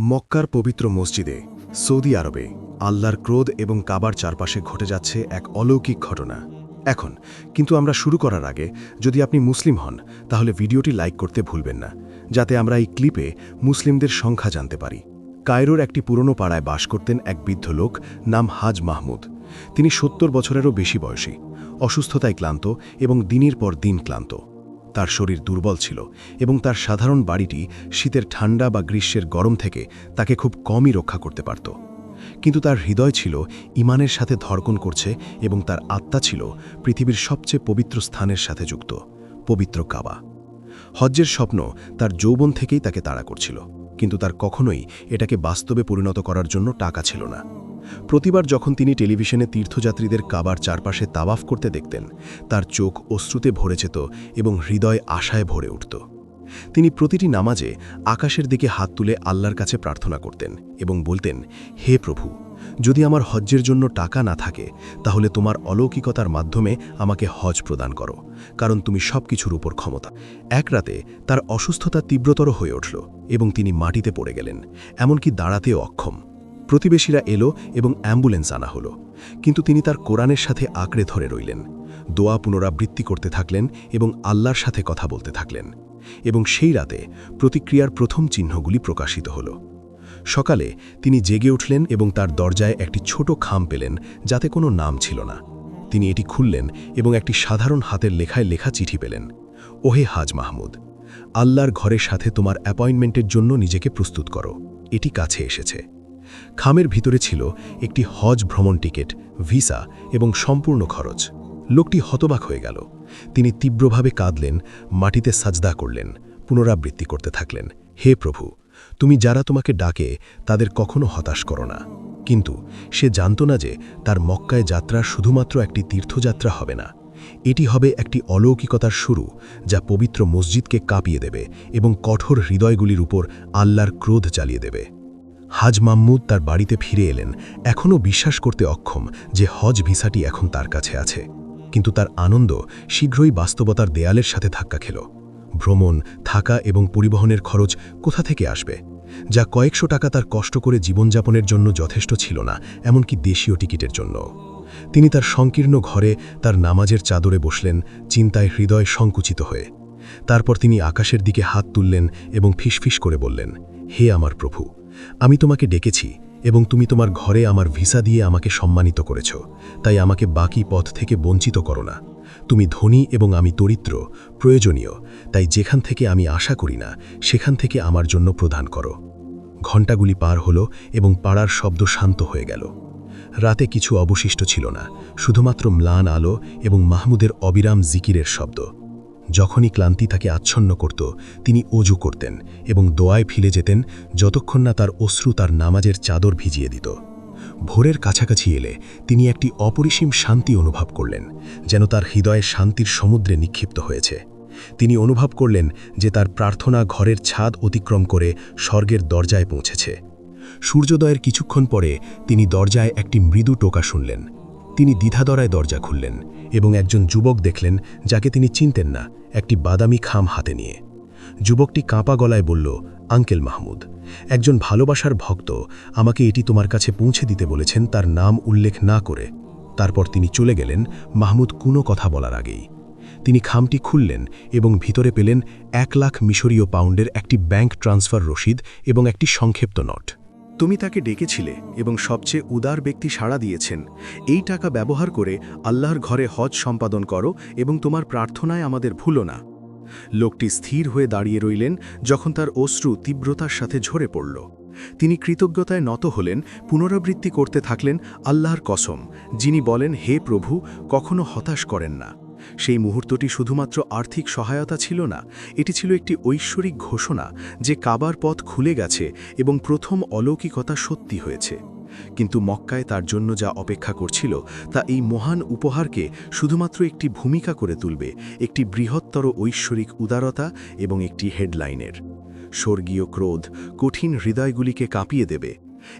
মক্কার পবিত্র মসজিদে সৌদি আরবে আল্লাহর ক্রোধ এবং কাবার চারপাশে ঘটে যাচ্ছে এক অলৌকিক ঘটনা। এখন, কিন্তু আমরা শুরু করার আগে, যদি আপনি মুসলিম হন, তাহলে ভিডিওটি লাইক করতে ভুলবেন না, যাতে আমরা এই ক্লিপে মুসলিমদের সংখ্যা জানতে পারি। কায়রোর একটি পুরনো পাড়ায় বাস করতেন এক বৃদ্ধ লোক নাম হাজ মাহমুদ। তিনি সত্তর বছরেরও বেশি বয়সী, অসুস্থতায় ক্লান্ত এবং দিনের পর দিন ক্লান্ত। তার শরীর দুর্বল ছিল এবং তার সাধারণ বাড়িটি শীতের ঠান্ডা বা গ্রীষ্মের গরম থেকে তাকে খুব কমই রক্ষা করতে পারত। কিন্তু তার হৃদয় ছিল ইমানের সাথে ধর্কন করছে এবং তার আত্মা ছিল পৃথিবীর সবচেয়ে পবিত্র স্থানের সাথে যুক্ত, পবিত্র কাবা। হজ্জের স্বপ্ন তার যৌবন থেকেই তাকে তাড়া করছিল, কিন্তু তার কখনোই এটাকে বাস্তবে পরিণত করার জন্য টাকা ছিল না। প্রতিবার যখন তিনি টেলিভিশনে তীর্থযাত্রীদের কাবার চারপাশে তাওয়াফ করতে দেখতেন, তার চোখ অশ্রুতে ভরে যেত এবং হৃদয় আশায় ভরে উঠত। তিনি প্রতিটি নামাজে আকাশের দিকে হাত তুলে আল্লাহর কাছে প্রার্থনা করতেন এবং বলতেন, হে প্রভু, যদি আমার হজ্জের জন্য টাকা না থাকে, তাহলে তোমার অলৌকিকতার মাধ্যমে আমাকে হজ প্রদান করো, কারণ তুমি সব কিছুর উপর ক্ষমতা। এক রাতে তার অসুস্থতা তীব্রতর হয়ে উঠল এবং তিনি মাটিতে পড়ে গেলেন, এমনকি দাঁড়াতেও অক্ষম। প্রতিবেশীরা এলো এবং অ্যাম্বুলেন্স আনা হলো। কিন্তু তিনি তার কোরআনের সাথে আঁকড়ে ধরে রইলেন। দোয়া পুনরাবৃত্তি করতে থাকলেন এবং আল্লাহর সাথে কথা বলতে থাকলেন। এবং সেই রাতে প্রতিক্রিয়ার প্রথম চিহ্নগুলি প্রকাশিত হল। সকালে তিনি জেগে উঠলেন এবং তার দরজায় একটি ছোট খাম পেলেন, যাতে কোনো নাম ছিল না। তিনি এটি খুললেন এবং একটি সাধারণ হাতের লেখায় লেখা চিঠি পেলেন, ওহে হাজ মাহমুদ, আল্লাহর ঘরের সাথে তোমার অ্যাপয়েন্টমেন্টের জন্য নিজেকে প্রস্তুত করো। এটি কাছে এসেছে। খামের ভিতরে ছিল একটি হজ ভ্রমণ টিকিট, ভিসা এবং সম্পূর্ণ খরচ। লোকটি হতবাক হয়ে গেল। তিনি তীব্রভাবে কাঁদলেন, মাটিতে সাজদা করলেন, পুনরাবৃত্তি করতে থাকলেন। হে প্রভু, তুমি যারা তোমাকে ডাকে, তাদের কখনো হতাশ করো না। কিন্তু সে জানত না যে তার মক্কায় যাত্রা শুধুমাত্র একটি তীর্থযাত্রা হবে না। এটি হবে একটি অলৌকিকতার শুরু, যা পবিত্র মসজিদকে কাঁপিয়ে দেবে এবং কঠোর হৃদয়গুলির উপর আল্লাহর ক্রোধ চালিয়ে দেবে। হাজ মাম্মুদ তার বাড়িতে ফিরে এলেন, এখনও বিশ্বাস করতে অক্ষম যে হজ ভিসাটি এখন তার কাছে আছে। কিন্তু তার আনন্দ শীঘ্রই বাস্তবতার দেয়ালের সাথে ধাক্কা খেল। ভ্রমণ, থাকা এবং পরিবহনের খরচ কোথা থেকে আসবে? যা কয়েকশো টাকা তার কষ্ট করে জীবনযাপনের জন্য যথেষ্ট ছিল না, এমনকি দেশীয় টিকিটের জন্য তিনি তার সংকীর্ণ ঘরে তার নামাজের চাদরে বসলেন, চিন্তায় হৃদয় সংকুচিত হয়ে। তারপর তিনি আকাশের দিকে হাত তুললেন এবং ফিসফিস করে বললেন, হে আমার প্রভু আমি তোমাকে ডেকেছি এবং তুমি তোমার ঘরে আমার ভিসা দিয়ে আমাকে সম্মানিত করেছ, তাই আমাকে বাকি পথ থেকে বঞ্চিত করো না। তুমি ধনী এবং আমি দরিদ্র, প্রয়োজনীয়, তাই যেখান থেকে আমি আশা করি না, সেখান থেকে আমার জন্য প্রদান করো। ঘণ্টাগুলি পার হলো এবং পাড়ার শব্দ শান্ত হয়ে গেল। রাতে কিছু অবশিষ্ট ছিল না, শুধুমাত্র ম্লান আলো এবং মাহমুদের অবিরাম জিকিরের শব্দ। যখনই ক্লান্তি তাকে আচ্ছন্ন করত, তিনি অজু করতেন এবং দোয়ায় ফিরে যেতেন যতক্ষণ না তার অশ্রু তার নামাজের চাদর ভিজিয়ে দিত। ভোরের কাছাকাছি এলে তিনি একটি অপরিসীম শান্তি অনুভব করলেন, যেন তার হৃদয়ে শান্তির সমুদ্রে নিক্ষিপ্ত হয়েছে। তিনি অনুভব করলেন যে তার প্রার্থনা ঘরের ছাদ অতিক্রম করে স্বর্গের দরজায় পৌঁছেছে। সূর্যোদয়ের কিছুক্ষণ পরে তিনি দরজায় একটি মৃদু টোকা শুনলেন। তিনি দ্বিধাদরায় দরজা খুললেন এবং একজন যুবক দেখলেন যাকে তিনি চিনতেন না, একটি বাদামি খাম হাতে নিয়ে। যুবকটি কাঁপা গলায় বলল, আঙ্কেল মাহমুদ, একজন ভালোবাসার ভক্ত আমাকে এটি তোমার কাছে পৌঁছে দিতে বলেছেন, তার নাম উল্লেখ না করে। তারপর তিনি চলে গেলেন মাহমুদ কোনো কথা বলার আগেই। তিনি খামটি খুললেন এবং ভিতরে পেলেন এক লাখ মিশরীয় পাউন্ডের একটি ব্যাংক ট্রান্সফার রসিদ এবং একটি সংক্ষিপ্ত নোট। তুমি তাকে ডেকেছিলে এবং সবচেয়ে উদার ব্যক্তি সাড়া দিয়েছেন। এই টাকা ব্যবহার করে আল্লাহর ঘরে হজ সম্পাদন করো এবং তোমার প্রার্থনায় আমাদের ভুলো না। লোকটি স্থির হয়ে দাঁড়িয়ে রইলেন যখন তার অশ্রু তীব্রতার সাথে ঝরে পড়ল। তিনি কৃতজ্ঞতায় নত হলেন, পুনরাবৃত্তি করতে থাকলেন আল্লাহর কসম, যিনি বলেন, হে প্রভু, কখনো হতাশ করেন না। সেই মুহূর্তটি শুধুমাত্র আর্থিক সহায়তা ছিল না, এটি ছিল একটি ঐশ্বরিক ঘোষণা যে কাবার পথ খুলে গেছে এবং প্রথম অলৌকিকতা সত্যি হয়েছে। কিন্তু মক্কায় তার জন্য যা অপেক্ষা করছিল, তা এই মহান উপহারকে শুধুমাত্র একটি ভূমিকা করে তুলবে, একটি বৃহত্তর ঐশ্বরিক উদারতা এবং একটি হেডলাইনের। স্বর্গীয় ক্রোধ কঠিন হৃদয়গুলিকে কাঁপিয়ে দেবে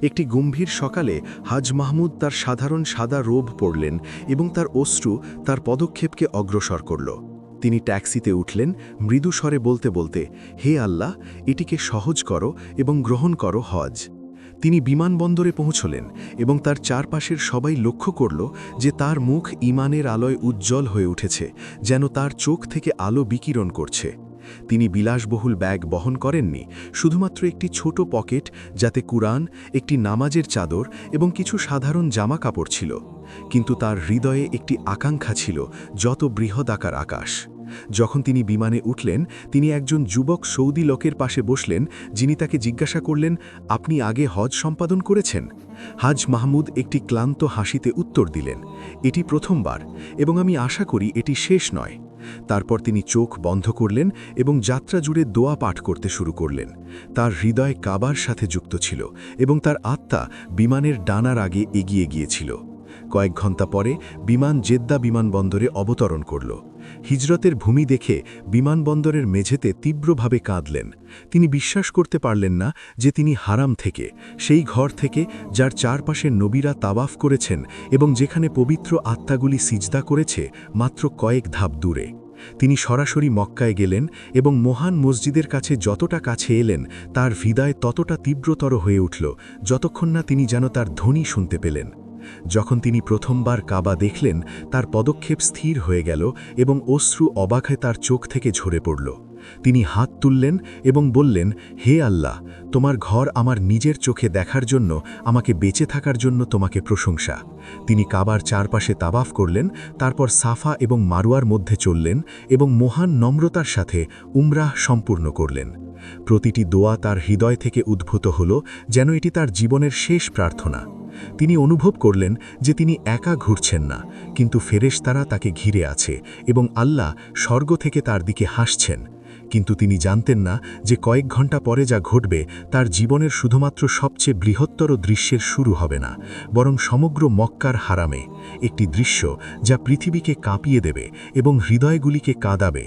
একটি গম্ভীর সকালে হাজ মাহমুদ তার সাধারণ সাদা রোব পড়লেন এবং তার অশ্রু তার পদক্ষেপকে অগ্রসর করল। তিনি ট্যাক্সিতে উঠলেন, মৃদু স্বরে বলতে বলতে, হে আল্লাহ, এটিকে সহজ করো এবং গ্রহণ করো হজ। তিনি বিমানবন্দরে পৌঁছলেন এবং তার চারপাশের সবাই লক্ষ্য করল যে তার মুখ ইমানের আলোয় উজ্জ্বল হয়ে উঠেছে, যেন তার চোখ থেকে আলো বিকিরণ করছে। তিনি বিলাসবহুল ব্যাগ বহন করেননি, শুধুমাত্র একটি ছোট পকেট যাতে কুরআন, একটি নামাজের চাদর এবং কিছু সাধারণ জামা কাপড় ছিল, কিন্তু তার হৃদয়ে একটি আকাঙ্ক্ষা ছিল যত বৃহদাকার আকাশ। যখন তিনি বিমানে উঠলেন, তিনি একজন যুবক সৌদি লোকের পাশে বসলেন, যিনি তাকে জিজ্ঞাসা করলেন, আপনি আগে হজ সম্পাদন করেছেন? হাজ মাহমুদ একটি ক্লান্ত হাসিতে উত্তর দিলেন, এটি প্রথমবার এবং আমি আশা করি এটি শেষ নয়। তারপর তিনি চোখ বন্ধ করলেন এবং যাত্রা জুড়ে দোয়া পাঠ করতে শুরু করলেন। তার হৃদয় কাবার সাথে যুক্ত ছিল এবং তার আত্মা বিমানের ডানার আগে এগিয়ে গিয়েছিল। কয়েক ঘণ্টা পরে বিমান জেদ্দা বিমানবন্দরে অবতরণ করল। হিজরতের ভূমি দেখে বিমানবন্দরের মেঝেতে তীব্রভাবে কাঁদলেন। তিনি বিশ্বাস করতে পারলেন না যে তিনি হারাম থেকে, সেই ঘর থেকে যার চারপাশে নবীরা তাওয়াফ করেছেন এবং যেখানে পবিত্র আত্মাগুলি সিজদা করেছে মাত্র কয়েক ধাপ দূরে। তিনি সরাসরি মক্কায় গেলেন এবং মহান মসজিদের কাছে যতটা কাছে এলেন, তার হৃদয় ততটা তীব্রতর হয়ে উঠল, যতক্ষণ না তিনি যেন তার ধ্বনি শুনতে পেলেন। যখন তিনি প্রথমবার কাবা দেখলেন, তার পদক্ষেপ স্থির হয়ে গেল এবং অশ্রু অবাকে তার চোখ থেকে ঝরে পড়ল। তিনি হাত তুললেন এবং বললেন, হে আল্লাহ, তোমার ঘর আমার নিজের চোখে দেখার জন্য, আমাকে বেঁচে থাকার জন্য তোমাকে প্রশংসা। তিনি কাবার চারপাশে তাবাফ করলেন, তারপর সাফা এবং মারুয়ার মধ্যে চললেন এবং মহান নম্রতার সাথে উমরাহ সম্পূর্ণ করলেন। প্রতিটি দোয়া তার হৃদয় থেকে উদ্ভূত হল, যেন এটি তার জীবনের শেষ প্রার্থনা। তিনি অনুভব করলেন যে তিনি একা ঘুরছেন না, কিন্তু ফেরেশতারা তাকে ঘিরে আছে এবং আল্লাহ স্বর্গ থেকে তার দিকে হাসছেন। কিন্তু তিনি জানতেন না যে কয়েক ঘণ্টা পরে যা ঘটবে তার জীবনের শুধুমাত্র সবচেয়ে বৃহত্তর দৃশ্যের শুরু হবে না, বরং সমগ্র মক্কার হারামে, একটি দৃশ্য যা পৃথিবীকে কাঁপিয়ে দেবে এবং হৃদয়গুলিকে কাঁদাবে।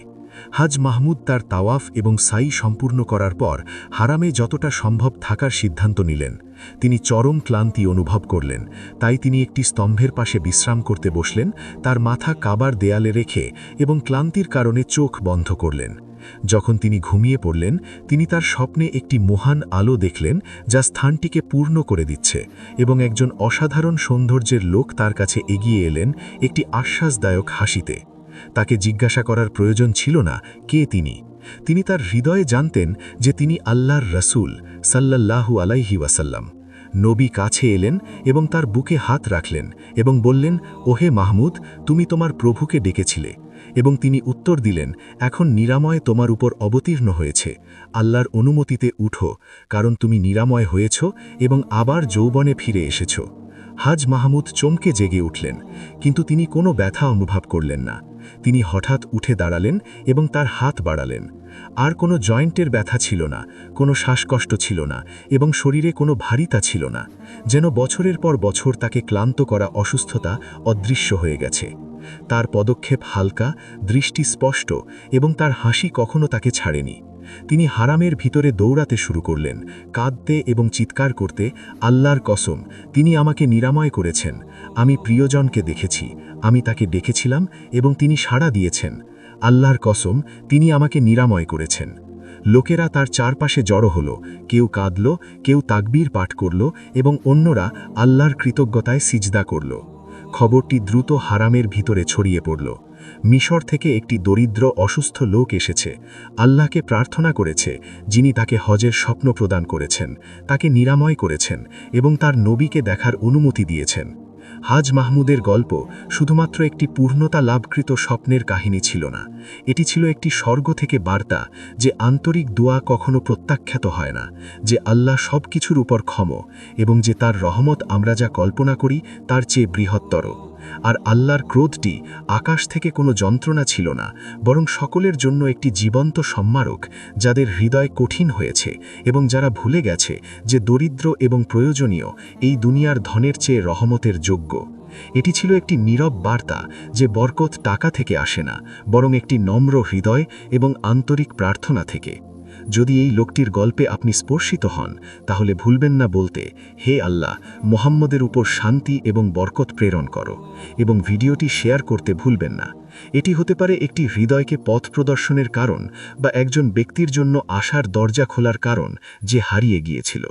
হাজ মাহমুদ তার তাওয়াফ এবং সাই সম্পূর্ণ করার পর হারামে যতটা সম্ভব থাকার সিদ্ধান্ত নিলেন। তিনি চরম ক্লান্তি অনুভব করলেন। তাই তিনি একটি স্তম্ভের পাশে বিশ্রাম করতে বসলেন, তার মাথা কাবার দেয়ালে রেখে এবং ক্লান্তির কারণে চোখ বন্ধ করলেন। যখন তিনি ঘুমিয়ে পড়লেন, তিনি তার স্বপ্নে একটি মহান আলো দেখলেন, যা স্থানটিকে পূর্ণ করে দিচ্ছে এবং একজন অসাধারণ সৌন্দর্যের লোক তার কাছে এগিয়ে এলেন একটি আশ্বাসদায়ক হাসিতে। তাকে জিজ্ঞাসা করার প্রয়োজন ছিল না কে তিনি। তিনি তার হৃদয়ে জানতেন যে তিনি আল্লাহর রসুল সাল্লাল্লাহু আলাইহি ওয়াসাল্লাম। নবী কাছে এলেন এবং তার বুকে হাত রাখলেন এবং বললেন, ওহে মাহমুদ, তুমি তোমার প্রভুকে ডেকেছিলে এবং তিনি উত্তর দিলেন, এখন নিরাময় তোমার উপর অবতীর্ণ হয়েছে। আল্লাহর অনুমতিতে উঠো, কারণ তুমি নিরাময় হয়েছ এবং আবার যৌবনে ফিরে এসেছ। হাজ মাহমুদ চমকে জেগে উঠলেন, কিন্তু তিনি কোনো ব্যথা অনুভব করলেন না। তিনি হঠাৎ উঠে দাঁড়ালেন এবং তার হাত বাড়ালেন। আর কোনো জয়েন্টের ব্যথা ছিল না, কোনো শ্বাসকষ্ট ছিল না এবং শরীরে কোনো ভারিতা ছিল না, যেন বছরের পর বছর তাকে ক্লান্ত করা অসুস্থতা অদৃশ্য হয়ে গেছে। তার পদক্ষেপ হালকা, দৃষ্টি স্পষ্ট এবং তার হাসি কখনো তাকে ছাড়েনি। তিনি হারামের ভিতরে দৌড়াতে শুরু করলেন, কাঁদতে এবং চিৎকার করতে আল্লাহর কসম, তিনি আমাকে নিরাময় করেছেন। আমি প্রিয়জনকে দেখেছি, আমি তাকে ডেকেছিলাম এবং তিনি সাড়া দিয়েছেন। আল্লাহর কসম, তিনি আমাকে নিরাময় করেছেন। লোকেরা তার চারপাশে জড়ো হল, কেউ কাঁদল, কেউ তাকবীর পাঠ করল এবং অন্যরা আল্লাহর কৃতজ্ঞতায় সিজদা করল। খবরটি দ্রুত হারামের ভিতরে ছড়িয়ে পড়ল। মিশর থেকে একটি দরিদ্র, অসুস্থ লোক এসেছে। আল্লাহকে প্রার্থনা করেছে, যিনি তাকে হজের স্বপ্ন প্রদান করেছেন, তাকে নিরাময় করেছেন এবং তার নবীকে দেখার অনুমতি দিয়েছেন। হাজ মাহমুদের গল্প শুধুমাত্র একটি পূর্ণতা লাভকৃত স্বপ্নের কাহিনী ছিল না। এটি ছিল একটি স্বর্গ থেকে বার্তা যে আন্তরিক দোয়া কখনো প্রত্যাখ্যাত হয় না, যে আল্লাহ সব কিছুর উপর ক্ষম এবং যে তার রহমত আমরা যা কল্পনা করি তার চেয়ে বৃহত্তর। আর আল্লাহর ক্রোধটি আকাশ থেকে কোনো যন্ত্রণা ছিল না, বরং সকলের জন্য একটি জীবন্ত সম্মারক, যাদের হৃদয় কঠিন হয়েছে এবং যারা ভুলে গেছে যে দরিদ্র এবং প্রয়োজনীয় এই দুনিয়ার ধনের চেয়ে রহমতের যোগ্য। এটি ছিল একটি নীরব বার্তা যে বরকত টাকা থেকে আসে না, বরং একটি নম্র হৃদয় এবং আন্তরিক প্রার্থনা থেকে। যদি এই লোকটির গল্পে আপনি স্পর্শিত হন, তাহলে ভুলবেন না বলতে, হে আল্লাহ, মোহাম্মদের উপর শান্তি এবং বরকত প্রেরণ করো এবং ভিডিওটি শেয়ার করতে ভুলবেন না। এটি হতে পারে একটি হৃদয়কে পথ প্রদর্শনের কারণ বা একজন ব্যক্তির জন্য আশার দরজা খোলার কারণ যে হারিয়ে গিয়েছিল।